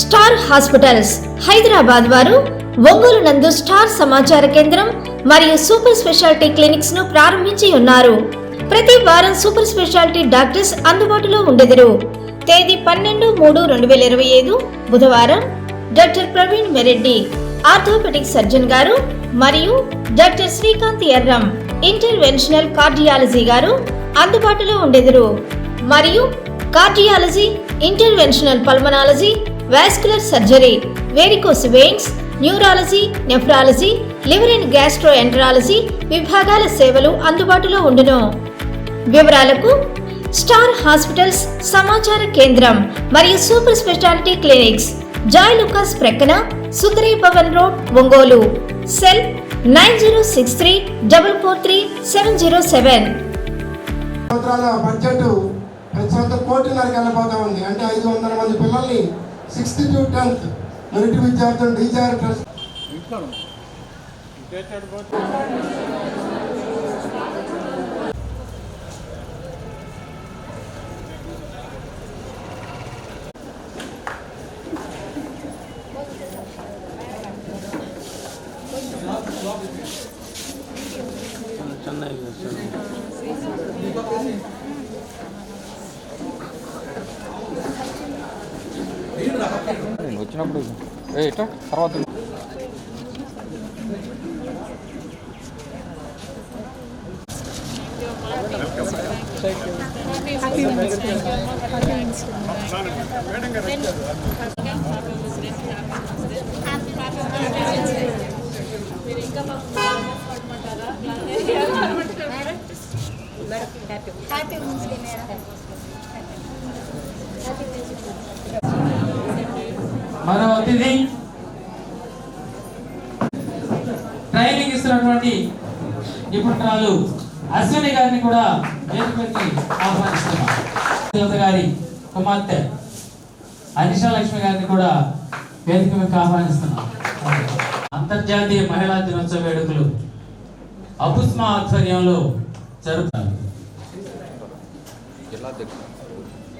Star hospitals. Hyderabad వారు ఒంగోలు నందు star సమాచార కేంద్రం మరియు సూపర్ స్పెషాలిటీ క్లినిక్స్ను ప్రారంభించి ఉన్నారు. ప్రతి వారం సూపర్ స్పెషాలిటీ డాక్టర్స్ అందుబాటులో ఉండెదరు. తేదీ పన్నెండు మూడు రెండు వేల ఇరవై ఐదు బుధవారం. Doctor Praveen Mereddy orthopaedic surgeon గారు మరియు doctor Srikanth Erram interventional cardiology గారు అందుబాటులో ఉండెదరు. మరియు cardiology interventional pulmonology vascular surgery varicose veins neurology nephrology liver and gastroenterology విభాగాల సేవలు అందుబాటులో ఉండును. వివరాలకు స్టార్ హాస్పిటల్స్ సమాచార కేంద్రం మరియు super speciality clinics Joyalukkas ప్రక్కన Sundari Bhavan road Ongole. Cell nine zero six three double four three seven zero seven. సంవత్సరాల బడ్జెట్ ప్రతి సంవత్సరం కోటిన్నరకి వెళ్ళిపోతా ఉంది. అంటే ఐదు వందల మంది పిల్లల్ని సిక్స్త్ టు టెన్త్. మెరిట్ విద్యార్థులు డీజీఆర్ ట్రస్ట్ నేను ఏ తర్వాత హ్యాపీ అతిథి. నిపుణురాలు అశ్విని గారిని కూడా వేదికకి ఆహ్వానిస్తున్నాం. గారి కుమార్తె అనిషా లక్ష్మి గారిని కూడా వేదిక మీకు ఆహ్వానిస్తున్నాం. అంతర్జాతీయ మహిళా దినోత్సవ వేడుకలు అబుస్మా ఆధ్వర్యంలో జరుగుతారు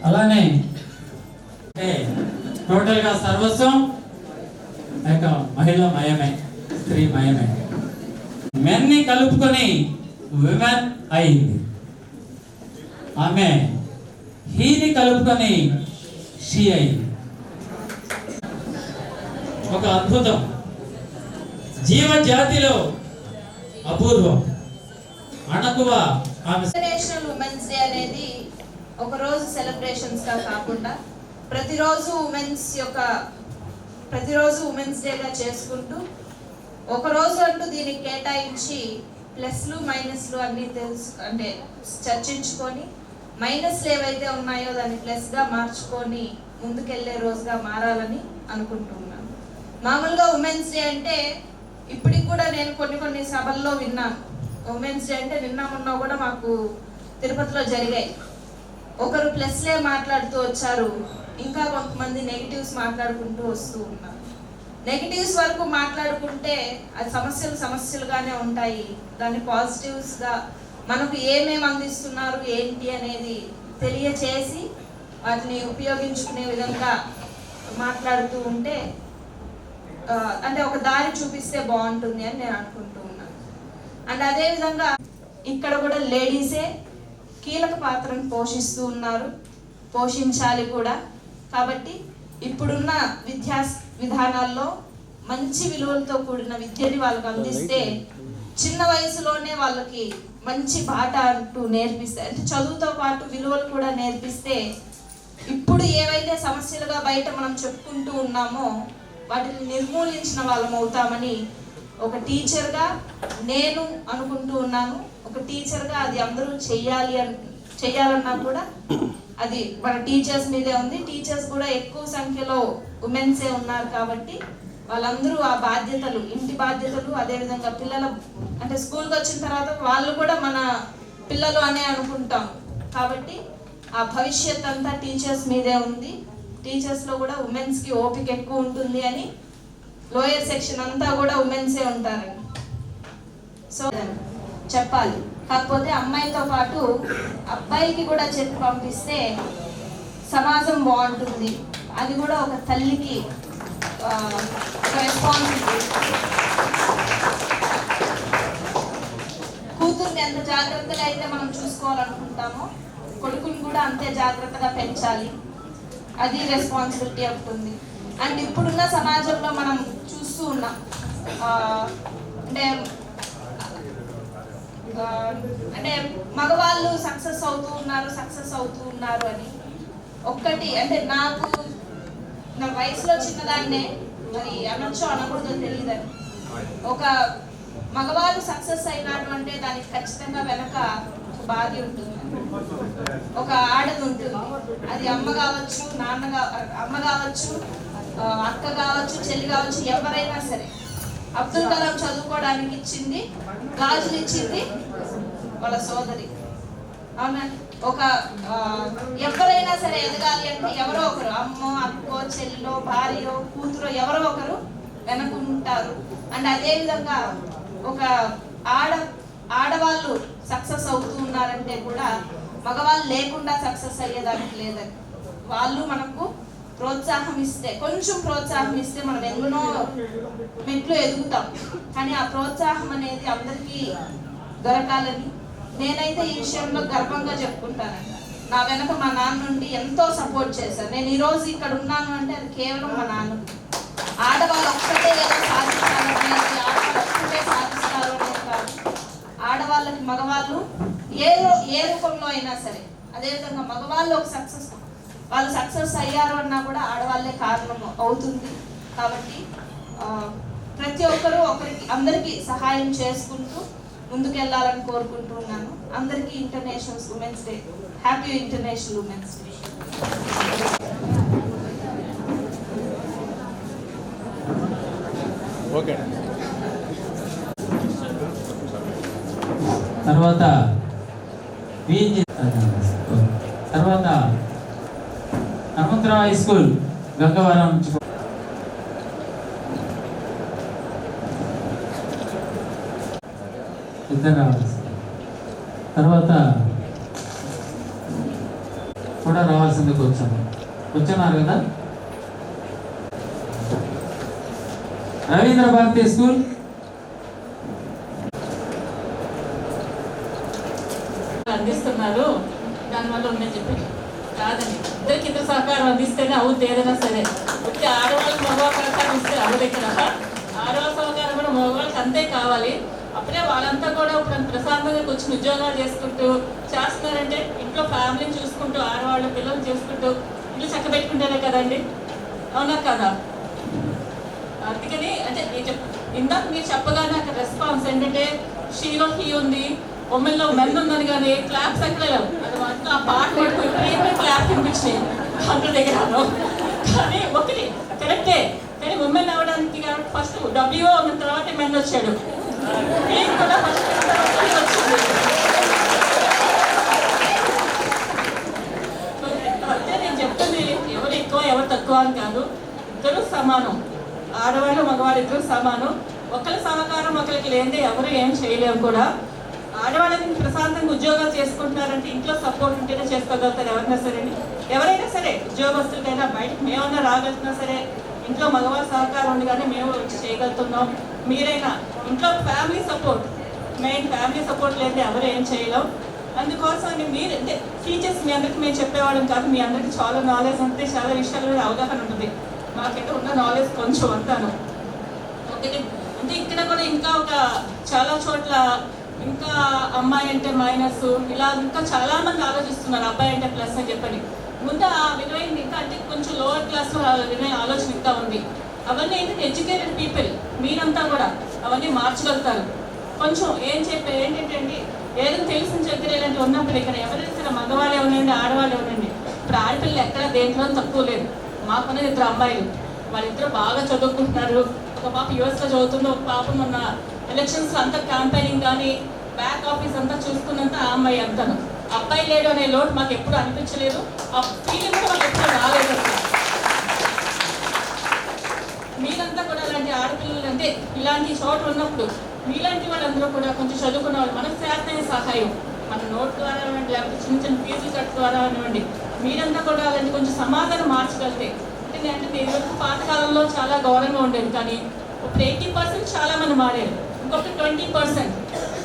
అలానే టోటల్గా టోటల్గా సర్వస్వం యొక్క మహిళ మయమే స్త్రీ మయమే. మెన్ని కలుపుకొని విమెన్ అయింది. ఆమె హీని కలుపుకొని షీ అయింది. ఒక అద్భుతం. జీవజాతిలో అపూర్వం. అణకువ ఇంటర్నేషనల్ ఉమెన్స్ డే అనేది ఒక రోజు సెలబ్రేషన్స్గా కాకుండా ప్రతిరోజు ఉమెన్స్ యొక్క ప్రతిరోజు ఉమెన్స్ డేగా చేసుకుంటూ ఒక రోజు అంటూ దీనికి కేటాయించి ప్లస్లు మైనస్లు అన్నీ తెలుసు అంటే చర్చించుకొని మైనస్లు ఏవైతే ఉన్నాయో దాన్ని ప్లస్గా మార్చుకొని ముందుకెళ్ళే రోజుగా మారాలని అనుకుంటున్నాను. మామూలుగా ఉమెన్స్ డే అంటే ఇప్పటికి కూడా నేను కొన్ని కొన్ని సభల్లో విన్నాను. ఉమెన్స్ డే అంటే నిన్న మొన్న కూడా మాకు తిరుపతిలో జరిగాయి. ఒకరు ప్లస్లే మాట్లాడుతూ వచ్చారు ఇంకా కొంతమంది నెగిటివ్స్ మాట్లాడుకుంటూ వస్తూ ఉన్నారు. నెగిటివ్స్ వరకు మాట్లాడుకుంటే అది సమస్యలు సమస్యలుగానే ఉంటాయి. దాన్ని పాజిటివ్స్గా మనకు ఏమేమి అందిస్తున్నారు ఏంటి అనేది తెలియచేసి వాటిని ఉపయోగించుకునే విధంగా మాట్లాడుతూ ఉంటే అంటే ఒక దారి చూపిస్తే బాగుంటుంది అని నేను అనుకుంటూ ఉన్నాను. అండ్ అదేవిధంగా ఇక్కడ కూడా లేడీసే కీలక పాత్రను పోషిస్తూ ఉన్నారు పోషించాలి కూడా. కాబట్టి ఇప్పుడున్న విద్యా విధానాల్లో మంచి విలువలతో కూడిన విద్యని వాళ్ళకి అందిస్తే చిన్న వయసులోనే వాళ్ళకి మంచి బాట అంటూ నేర్పిస్తే అంటే చదువుతో పాటు విలువలు కూడా నేర్పిస్తే ఇప్పుడు ఏవైతే సమస్యలుగా బయట మనం చెప్పుకుంటూ ఉన్నామో వాటిని నిర్మూలించిన వాళ్ళం అవుతామని ఒక టీచర్గా నేను అనుకుంటూ ఉన్నాను. ఒక టీచర్గా అది అందరూ చెయ్యాలి అని చెయ్యాలన్నా కూడా అది మన టీచర్స్ మీదే ఉంది. టీచర్స్ కూడా ఎక్కువ సంఖ్యలో ఉమెన్సే ఉన్నారు కాబట్టి వాళ్ళందరూ ఆ బాధ్యతలు ఇంటి బాధ్యతలు అదేవిధంగా పిల్లల అంటే స్కూల్కి వచ్చిన తర్వాత వాళ్ళు కూడా మన పిల్లలు అనే అనుకుంటాం. కాబట్టి ఆ భవిష్యత్ అంతా టీచర్స్ మీదే ఉంది. టీచర్స్లో కూడా ఉమెన్స్కి ఓపిక ఎక్కువ ఉంటుంది అని లోయర్ సెక్షన్ అంతా కూడా ఉమెన్సే ఉంటారండి సో చెప్పాలి. కాకపోతే అమ్మాయితో పాటు అబ్బాయికి కూడా చెప్పి పంపిస్తే సమాజం బాగుంటుంది. అది కూడా ఒక తల్లికి ఒక రెస్పాన్సిబిలిటీ కూతుర్ని ఎంత జాగ్రత్తగా అయితే మనం చూసుకోవాలనుకుంటామో కొడుకుని కూడా అంతే జాగ్రత్తగా పెంచాలి. అది రెస్పాన్సిబిలిటీ అవుతుంది. అండ్ ఇప్పుడున్న సమాజంలో మనం చూస్తూ ఉన్నాం. అంటే అంటే మగవాళ్ళు సక్సెస్ అవుతూ ఉన్నారు సక్సెస్ అవుతూ ఉన్నారు అని. ఒక్కటి అంటే నాకు నా వయసులో చిన్నదాన్నే మరి అనొచ్చో అనకూడదో తెలియదని ఒక మగవాళ్ళు సక్సెస్ అయినారు అంటే దానికి ఖచ్చితంగా వెనక బాధి బాధ ఉంటుంది. ఒక ఆడది ఉంటుంది. అది అమ్మ కావచ్చు నాన్న అమ్మ కావచ్చు అక్క కావచ్చు చెల్లి కావచ్చు ఎవరైనా సరే. అబ్దుల్ కలాం చదువుకోవడానికి ఇచ్చింది గాజులు ఇచ్చింది వాళ్ళ సోదరి. ఆమె ఒక ఎవరైనా సరే ఎదగాలి అంటే ఎవరో ఒకరు అమ్మో అక్కో చెల్లో భార్యో కూతురో ఎవరో ఒకరు వెనకుంటారు. అండ్ అదే విధంగా ఒక ఆడ ఆడవాళ్ళు సక్సెస్ అవుతూ ఉన్నారంటే కూడా మగవాళ్ళు లేకుండా సక్సెస్ అయ్యేదానికి లేదని వాళ్ళు మనకు ప్రోత్సాహం ఇస్తే కొంచెం ప్రోత్సాహం ఇస్తే మనం ఎన్నో మెట్లు ఎదుగుతాం. కానీ ఆ ప్రోత్సాహం అనేది అందరికీ దొరకాలని నేనైతే ఈ విషయంలో గర్వంగా చెప్పుకుంటానండి. నా వెనక మా నాన్న నుండి ఎంతో సపోర్ట్ చేశారు. నేను ఈరోజు ఇక్కడ ఉన్నాను అంటే అది కేవలం మా నాన్న. ఆడవాళ్ళు ఒక్కటే ఏదో సాధిస్తారు అనేది ఆడవాళ్ళు ఒక్కటే సాధిస్తారు అనేది కాదు. ఆడవాళ్ళకి మగవాళ్ళు ఏ ఏ రూపంలో అయినా సరే అదేవిధంగా మగవాళ్ళు ఒక సక్సెస్ వాళ్ళు సక్సెస్ అయ్యారు అన్నా కూడా ఆడవాళ్ళే కారణం అవుతుంది. కాబట్టి ప్రతి ఒక్కరూ ఒకరికి అందరికీ సహాయం చేసుకుంటూ ముందుకెళ్ళాలని కోరుకుంటూ ఉన్నాను. అందరికీ international women's day happy international women's day okay తర్వాత హై స్కూల్ గంగవరం ఇద్దరు రావాలి తర్వాత కూడా రావాల్సింది కూర్చోండి కూర్చున్నారు కదా? రవీంద్ర భారతి స్కూల్. అందిస్తున్నారు. దానివల్ల ఉన్నాయి చెప్పి కాదండి ఇద్దరికి ఇద్దరు సహకారం అందిస్తేనే అవుద్ది ఏదైనా సరే. వచ్చి ఆడవాళ్ళకి మగవాళ్ళ సహకారం ఇస్తే అవ్వదు ఇక్కడ ఆడవాళ్ళ సహకారం కూడా మగవాళ్ళకి అంతే కావాలి. అప్పుడే వాళ్ళంతా కూడా ఇప్పుడు అంత ప్రశాంతంగా కూర్చుని ఉద్యోగాలు చేసుకుంటూ చేస్తున్నారంటే ఇంట్లో ఫ్యామిలీని చూసుకుంటూ ఆడవాళ్ళ పిల్లలు చూసుకుంటూ ఇల్లు చక్క పెట్టుకుంటేనే కదండి. అవునా కదా? అందుకని అంటే నేను చెప్ ఇందాక మీరు చెప్పగానే అక్కడ రెస్పాన్స్ ఏంటంటే షీలో హీ ఉంది ఉమెన్లో మెన్ ఉందని కానీ క్లాప్స్ ఎక్కడ లేవు. ఆ పాట పడుకుని క్లాప్ వినిపించినాయి అందరి దగ్గర కానీ ఒకటి కరెక్టే. కానీ ఉమెన్ అవ్వడానికి కాబట్టి ఫస్ట్ డబ్ల్యూఓ ఉన్న తర్వాత మెన్ వచ్చాడు. నేను కూడా ఫస్ట్ వచ్చింది. అంటే నేను చెప్తుంది ఎవరు ఎక్కువ ఎవరు తక్కువ అని కాదు. ఇద్దరు సమానం. ఆడవాళ్ళు మగవాళ్ళు ఇద్దరు సమానం. ఒకరి సహకారం ఒకరికి లేనిదే ఎవరు ఏం చేయలేము కూడా. ఆడవాళ్ళకి ప్రశాంతంగా ఉద్యోగాలు చేసుకుంటున్నారంటే ఇంట్లో సపోర్ట్ ఉంటేనే చేసుకోగలుగుతారు ఎవరైనా సరే ఎవరైనా సరే ఉద్యోగస్తులకైనా బయటకు మేమన్నా రాగలుగుతున్నా సరే ఇంట్లో మగవారి సహకారం ఉండగానే కానీ మేము వచ్చి చేయగలుగుతున్నాం. మీరైనా ఇంట్లో family support main family support లేదే ఎవరు ఏం చేయలేం. అందుకోసం అని మీరు అంటే టీచర్స్ మీ అందరికి మేము చెప్పేవాళ్ళం కాదు మీ అందరికి చాలా నాలెడ్జ్ ఉంటే చాలా విషయాల మీద అవగాహన ఉంటుంది. మాకైతే ఉన్న నాలెడ్జ్ కొంచెం అంతాను. ఒకటి అంటే ఇక్కడ కూడా ఇంకా ఒక చాలా చోట్ల ఇంకా అమ్మాయి అంటే మైనస్ ఇలా ఇంకా చాలా మంది ఆలోచిస్తున్నారు అబ్బాయి అంటే ప్లస్ అని చెప్పని. ముందు ఆ విలువైంది ఇంకా అంటే కొంచెం లోవర్ క్లాస్ విలువైన ఆలోచన ఇంకా ఉంది. అవన్నీ ఏంటంటే ఎడ్యుకేటెడ్ పీపుల్ మీరంతా కూడా అవన్నీ మార్చగలుగుతారు. కొంచెం ఏం చెప్పే ఏంటంటే ఏదో తెలిసిన చక్కెర ఇలాంటి ఉన్నప్పుడు ఇక్కడ ఎవరైనా సరే మగవాళ్ళే ఉండండి ఆడవాళ్ళే ఉండండి ఇప్పుడు ఆడపిల్లలు ఎక్కడ దేంట్లో తక్కువ లేదు మాకున్నది ఇద్దరు అమ్మాయిలు. వాళ్ళిద్దరు బాగా చదువుకుంటున్నారు. ఒక పాప యుఎస్లో చదువుతుంది ఒక పాప మొన్న ఎలక్షన్స్ అంతా క్యాంపెయినింగ్ కానీ బ్యాక్ ఆఫీస్ అంతా చూసుకున్నంత ఆ అమ్మాయి అంతను. అబ్బాయి లేడు అనే లోటు మాకు ఎప్పుడు అనిపించలేదు. ఆ ఫీలింగ్ కూడా మాకు ఎప్పుడు రాలేదు మీరంతా కూడా అలాంటి ఆడపిల్లలు అంటే ఇలాంటి చోట్ల ఉన్నప్పుడు మీలాంటి వాళ్ళందరూ కూడా కొంచెం చదువుకున్న వాళ్ళు మనకు చేతనే సహాయం. మన నోట్ ద్వారా అనివ్వండి లేకపోతే చిన్న చిన్న ఫీజులు కట్ ద్వారా అనివ్వండి మీరంతా కూడా అలాంటి కొంచెం సమాధానం మార్చగలితే అంటే నేను అంటే పాతకాలంలో చాలా గౌరవంగా ఉండేది కానీ ఇప్పుడు ఎయిటీ పర్సెంట్ చాలా మంది మారారు. ఇంకొక ట్వంటీ పర్సెంట్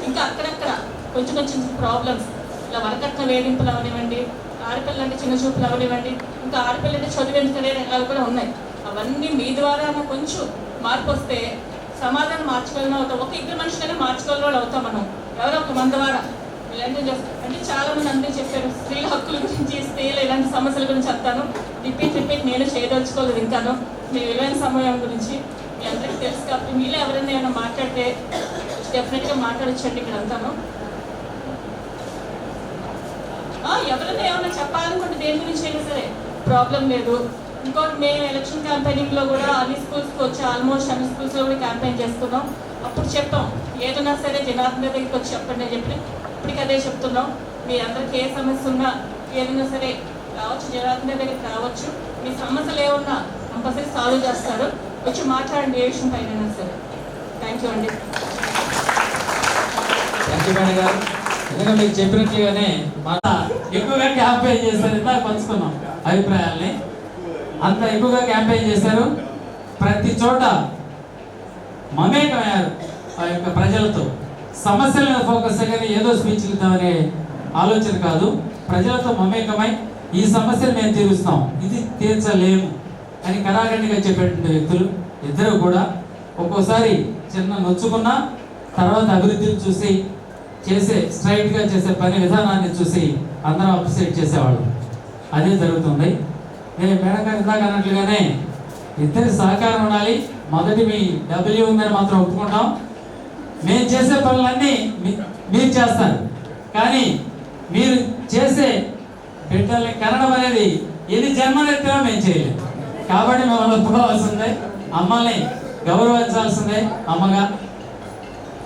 ఇంకా అక్కడక్కడ కొంచెం కొంచెం ప్రాబ్లమ్స్ ఇలా వరకట్న వేధింపులు అవనివ్వండి ఆడపిల్ల అంటే చిన్న చూపులు అవనివ్వండి ఇంకా ఆడపిల్ల అంటే చదువు ఎందుకనే అవి కూడా ఉన్నాయి. అవన్నీ మీ ద్వారా కొంచెం మార్పు వస్తే సమాధానం మార్చుకోవాలని అవుతాం ఒక ఇద్దరు మనుషులనే మార్చుకోవాలని వాళ్ళు అవుతాం మనం. ఎవరో ఒక మన ద్వారా. వీళ్ళంటే అంటే చాలా మంది అందరూ చెప్పారు స్త్రీల హక్కుల గురించి స్త్రీల ఇలాంటి సమస్యల గురించి చెప్తాను. రిపీట్ రిపీట్ నేను చేయదలుచుకోలేదు ఇంకాను. మీ విలువైన సమయం గురించి మీ అందరికీ తెలుసు కాబట్టి మీలో ఎవరైనా ఏమైనా మాట్లాడితే డెఫినెట్గా మాట్లాడొచ్చండి ఇక్కడ అంతాను ఎవరైనా ఏమైనా చెప్పాలనుకుంటే దేని గురించి అయినా సరే ప్రాబ్లం లేదు. ఇంకోటి మేము ఎలక్షన్ క్యాంపెయినింగ్లో కూడా అన్ని స్కూల్స్కి వచ్చి ఆల్మోస్ట్ అన్ని స్కూల్స్లో కూడా క్యాంపెయిన్ చేస్తున్నాం. అప్పుడు చెప్పాం. ఏదైనా సరే జనార్దన్ దగ్గరికి వచ్చి చెప్పండి అని చెప్పి ఇప్పటికి అదే చెప్తున్నాం. మీ అందరికి ఏ సమస్య ఉన్నా ఏదైనా సరే రావచ్చు జనార్దన్ దగ్గరికి రావచ్చు. మీ సమస్యలు ఏమున్నా కంపల్సరీ సాల్వ్ చేస్తారు. వచ్చి మాట్లాడండి ఏ విషయం పైన సరే. థ్యాంక్ యూ అండి. లక్ష్మీపేట గారు. నిజంగా మీకు చెప్పినట్లుగానే మన ఎక్కువగా క్యాంపెయిన్ చేశారు ఇందాక పంచుకున్నాం అభిప్రాయాల్ని. అంత ఎక్కువగా క్యాంపెయిన్ చేశారు. ప్రతి చోట మమేకమయ్యారు ఆ యొక్క ప్రజలతో. సమస్యల మీద ఫోకస్ కానీ ఏదో స్పీచ్లు ఇద్దామనే ఆలోచన కాదు. ప్రజలతో మమేకమై ఈ సమస్యను మేము తీరుస్తాం. ఇది తీర్చలేము. అని కళాఖండిగా చెప్పేటువంటి వ్యక్తులు ఇద్దరు కూడా ఒక్కోసారి చిన్న నొచ్చుకున్న తర్వాత అభివృద్ధిని చూసి చేసే స్ట్రైట్గా చేసే పని విధానాన్ని చూసి అందరం అప్రిషియేట్ చేసేవాళ్ళు. అదే జరుగుతుంది. నేను మేడం ఇందాక అన్నట్లుగానే ఇద్దరి సహకారం ఉండాలి. మొదటి మీ డబ్ల్యూ ఉందని మాత్రం ఒప్పుకుంటాం. మేము చేసే పనులన్నీ మీ- మీరు చేస్తారు. కానీ మీరు చేసే బిడ్డల్ని కనడం అనేది ఎన్ని జన్మలెత్తినా మేము చేయలేము కాబట్టి మిమ్మల్ని ఒప్పుకోవాల్సిందే అమ్మల్ని గౌరవించాల్సిందే అమ్మగా.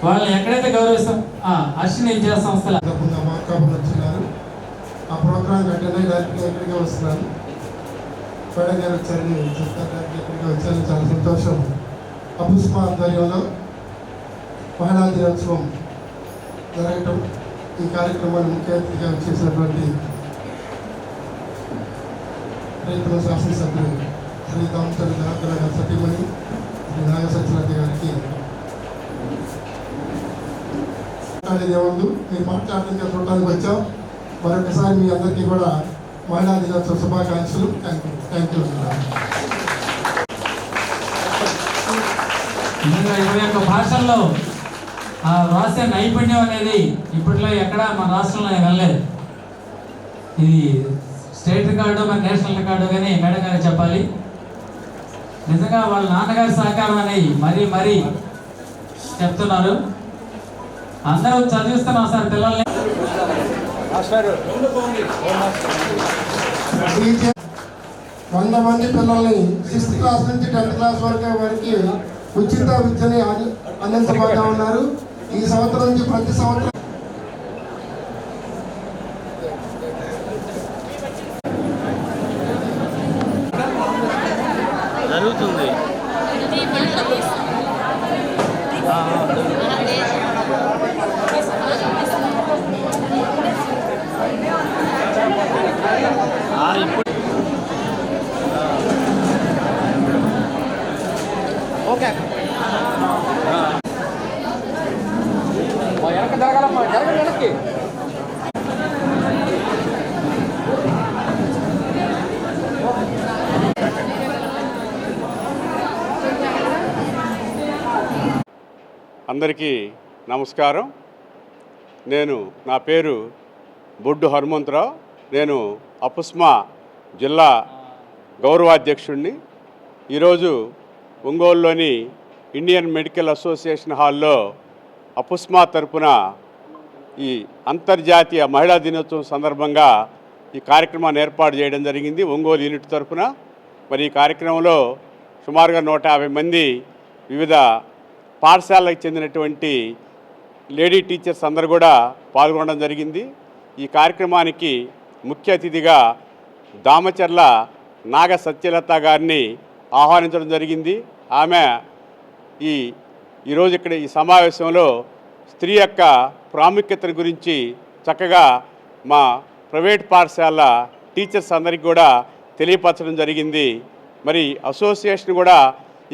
వాళ్ళని ఎక్కడైతే గౌరవిస్తాం అశ్విని విద్యా సంస్థల వచ్చినారు ఆ ప్రోగ్రామ్ వెంటనే గారికి ఎక్కడికి వస్తున్నాను మేడం గారు వచ్చారని చూస్తారు డైరెక్ట్గా ఎక్కడికి వచ్చారని చాలా సంతోషం. అపుష్ప ఆధ్వర్యంలో మహిళా దినోత్సవం జరగటం ఈ కార్యక్రమాన్ని ముఖ్య అతిథిగా చేసినటువంటి రైతుల శాసనసభ్యులు శ్రీ దామచంద్ర జనార్దన గారి సతీమణి శ్రీ నాగ గారికి మాట్లాడేదేముందు మీరు మాట్లాడడానికి చూడడానికి వచ్చాం మరొకసారి మీ అందరికీ కూడా మహిళా దినోత్సవ శుభాకాంక్షలు థ్యాంక్ యూ థ్యాంక్ యూ ఇరవై ఒక్క భాషల్లో ఆ రాసే నైపుణ్యం అనేది ఇప్పట్లో ఎక్కడ మన రాష్ట్రంలో వెళ్ళలేదు. ఇది స్టేట్ రికార్డు మన నేషనల్ రికార్డు కానీ మేడం గారు చెప్పాలి. నిజంగా వాళ్ళ నాన్నగారి సహకారం అనేది మరీ మరీ చెప్తున్నారు. అందరూ చదివిస్తున్నాం సార్ పిల్లల్ని. వంద మంది పిల్లల్ని సిక్స్త్ క్లాస్ నుంచి టెన్త్ క్లాస్ వరకు వారికి ఉచిత విద్యని అంది- అందించబోతా ఉన్నారు. ఈ సంవత్సరం నుంచి ప్రతి సంవత్సరం ఓకే. వెనక జరగాలమ్మా జరగండి వెనక్కి. అందరికీ నమస్కారం. నేను నా పేరు బొడ్డు హనుమంతరావు. నేను అపుస్మా జిల్లా గౌరవాధ్యక్షుడిని. ఈరోజు ఒంగోలులోని ఇండియన్ మెడికల్ అసోసియేషన్ హాల్లో అపుస్మా తరపున ఈ అంతర్జాతీయ మహిళా దినోత్సవం సందర్భంగా ఈ కార్యక్రమాన్ని ఏర్పాటు చేయడం జరిగింది ఒంగోలు యూనిట్ తరపున. మరి ఈ కార్యక్రమంలో సుమారుగా నూట యాభై మంది వివిధ పాఠశాలకు చెందినటువంటి లేడీ టీచర్స్ అందరు కూడా పాల్గొనడం జరిగింది. ఈ కార్యక్రమానికి ముఖ్య అతిథిగా దామచర్ల నాగ సత్యలత గారిని ఆహ్వానించడం జరిగింది. ఆమె ఈ ఈరోజు ఇక్కడ ఈ సమావేశంలో స్త్రీ యొక్క ప్రాముఖ్యతను గురించి చక్కగా మా ప్రైవేట్ పాఠశాల టీచర్స్ అందరికీ కూడా తెలియపరచడం జరిగింది. మరి అసోసియేషన్ కూడా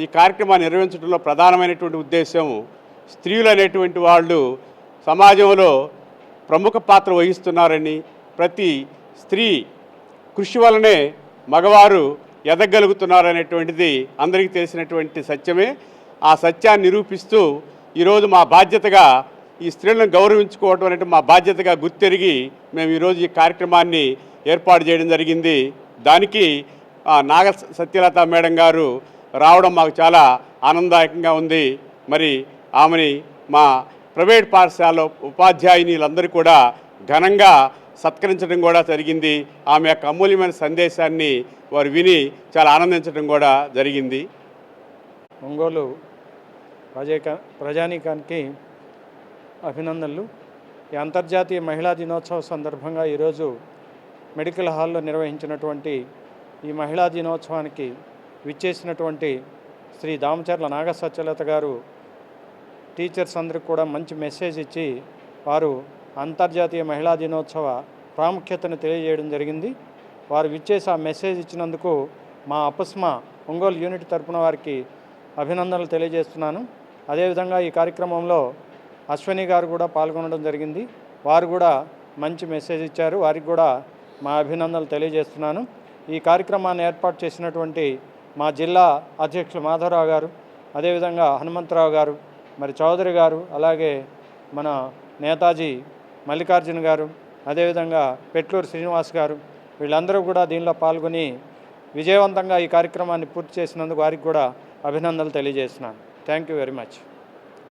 ఈ కార్యక్రమాన్ని నిర్వహించడంలో ప్రధానమైనటువంటి ఉద్దేశం స్త్రీలు అనేటువంటి వాళ్ళు సమాజంలో ప్రముఖ పాత్ర వహిస్తున్నారని ప్రతి స్త్రీ కృషి వలనే మగవారు ఎదగలుగుతున్నారనేటువంటిది అందరికీ తెలిసినటువంటి సత్యమే. ఆ సత్యాన్ని నిరూపిస్తూ ఈరోజు మా బాధ్యతగా ఈ స్త్రీలను గౌరవించుకోవటం అనేది మా బాధ్యతగా గుర్తెరిగి మేము ఈరోజు ఈ కార్యక్రమాన్ని ఏర్పాటు చేయడం జరిగింది. దానికి నాగ సత్యలత మేడం గారు రావడం మాకు చాలా ఆనందదాయకంగా ఉంది. మరి ఆమెని మా ప్రైవేట్ పాఠశాల ఉపాధ్యాయునిలందరూ కూడా ఘనంగా సత్కరించడం కూడా జరిగింది. ఆమె యొక్క అమూల్యమైన సందేశాన్ని వారు విని చాలా ఆనందించడం కూడా జరిగింది. ఒంగోలు ప్రజాక ప్రజానీకానికి అభినందనలు. ఈ అంతర్జాతీయ మహిళా దినోత్సవం సందర్భంగా ఈరోజు మెడికల్ హాల్లో నిర్వహించినటువంటి ఈ మహిళా దినోత్సవానికి విచ్చేసినటువంటి శ్రీ దామచర్ల నాగసత్యలత గారు టీచర్స్ అందరికి కూడా మంచి మెసేజ్ ఇచ్చి వారు అంతర్జాతీయ మహిళా దినోత్సవ ప్రాముఖ్యతను తెలియజేయడం జరిగింది. వారు విచ్చేసి ఆ మెసేజ్ ఇచ్చినందుకు మా అపస్మా ఒంగోలు యూనిట్ తరపున వారికి అభినందనలు తెలియజేస్తున్నాను. అదేవిధంగా ఈ కార్యక్రమంలో అశ్వని గారు కూడా పాల్గొనడం జరిగింది. వారు కూడా మంచి మెసేజ్ ఇచ్చారు. వారికి కూడా మా అభినందనలు తెలియజేస్తున్నాను. ఈ కార్యక్రమాన్ని ఏర్పాటు చేసినటువంటి మా జిల్లా అధ్యక్షులు మాధవరావు గారు అదేవిధంగా హనుమంతరావు గారు మరి చౌదరి గారు అలాగే మన నేతాజీ మల్లికార్జున గారు అదేవిధంగా పెట్లూరు శ్రీనివాస్ గారు వీళ్ళందరూ కూడా దీనిలో పాల్గొని విజయవంతంగా ఈ కార్యక్రమాన్ని పూర్తి చేసినందుకు వారికి కూడా అభినందనలు తెలియజేస్తున్నాను. Thank you very much